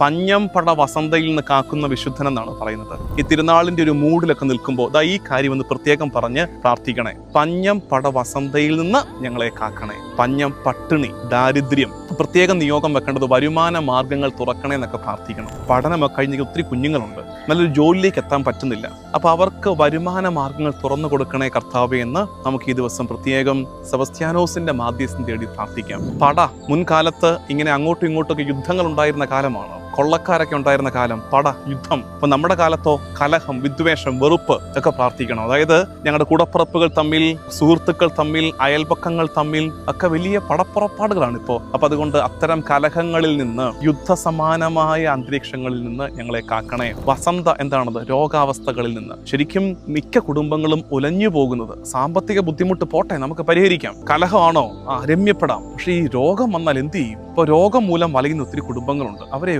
പഞ്ഞം പട വസന്തയിൽ നിന്ന് കാക്കുന്ന വിശുദ്ധൻ എന്നാണ് പറയുന്നത്. ഈ തിരുനാളിന്റെ ഒരു മൂഡിലൊക്കെ നിൽക്കുമ്പോൾ ദാ ഈ കാര്യം ഒന്ന് പ്രത്യേകം പറഞ്ഞ് പ്രാർത്ഥിക്കണേ. പഞ്ഞം പട വസന്തയിൽ നിന്ന് ഞങ്ങളെ കാക്കണേ. പഞ്ഞം പട്ടിണി ദാരിദ്ര്യം പ്രത്യേകം നിയോഗം വെക്കേണ്ടത് വരുമാന മാർഗങ്ങൾ തുറക്കണേ എന്നൊക്കെ പ്രാർത്ഥിക്കണം. പഠനമൊക്കെ കഴിഞ്ഞ ഒത്തിരി കുഞ്ഞുങ്ങളുണ്ട്. നല്ലൊരു ജോലിയിലേക്ക് എത്താൻ പറ്റുന്നില്ല. അപ്പൊ അവർക്ക് വരുമാന മാർഗങ്ങൾ തുറന്നു കൊടുക്കണേ കർത്താവ് എന്ന് നമുക്ക് ഈ ദിവസം പ്രത്യേകം സെബസ്ത്യാനോസിന്റെ മാധ്യസ്ഥം തേടി പ്രാർത്ഥിക്കാം. പട മുൻകാലത്ത് ഇങ്ങനെ അങ്ങോട്ടും ഇങ്ങോട്ടൊക്കെ യുദ്ധങ്ങൾ ഉണ്ടായിരുന്ന കാലമാണ്? കൊള്ളക്കാരൊക്കെ ഉണ്ടായിരുന്ന കാലം പട യുദ്ധം. അപ്പൊ നമ്മുടെ കാലത്തോ കലഹം വിദ്വേഷം വെറുപ്പ് ഒക്കെ പ്രാർത്ഥിക്കണം. അതായത് ഞങ്ങളുടെ കൂടപ്പുറപ്പുകൾ തമ്മിൽ സുഹൃത്തുക്കൾ തമ്മിൽ അയൽപക്കങ്ങൾ തമ്മിൽ ഒക്കെ വലിയ പടപ്പുറപ്പാടുകളാണ് ഇപ്പോൾ അപ്പൊ അതുകൊണ്ട് അത്തരം കലഹങ്ങളിൽ നിന്ന് യുദ്ധസമാനമായ അന്തരീക്ഷങ്ങളിൽ നിന്ന് ഞങ്ങളെ കാക്കണേ. വസന്ത എന്താണത്? രോഗാവസ്ഥകളിൽ നിന്ന്. ശരിക്കും മിക്ക കുടുംബങ്ങളും ഉലഞ്ഞു പോകുന്നത് സാമ്പത്തിക ബുദ്ധിമുട്ട് പോട്ടെ നമുക്ക് പരിഹരിക്കാം. കലഹമാണോ? ആ രമ്യപ്പെടാം. പക്ഷേ ഈ രോഗം വന്നാൽ എന്ത് ചെയ്യും? ഇപ്പോൾ രോഗം മൂലം വലയുന്ന ഒത്തിരി കുടുംബങ്ങളുണ്ട്. അവരെ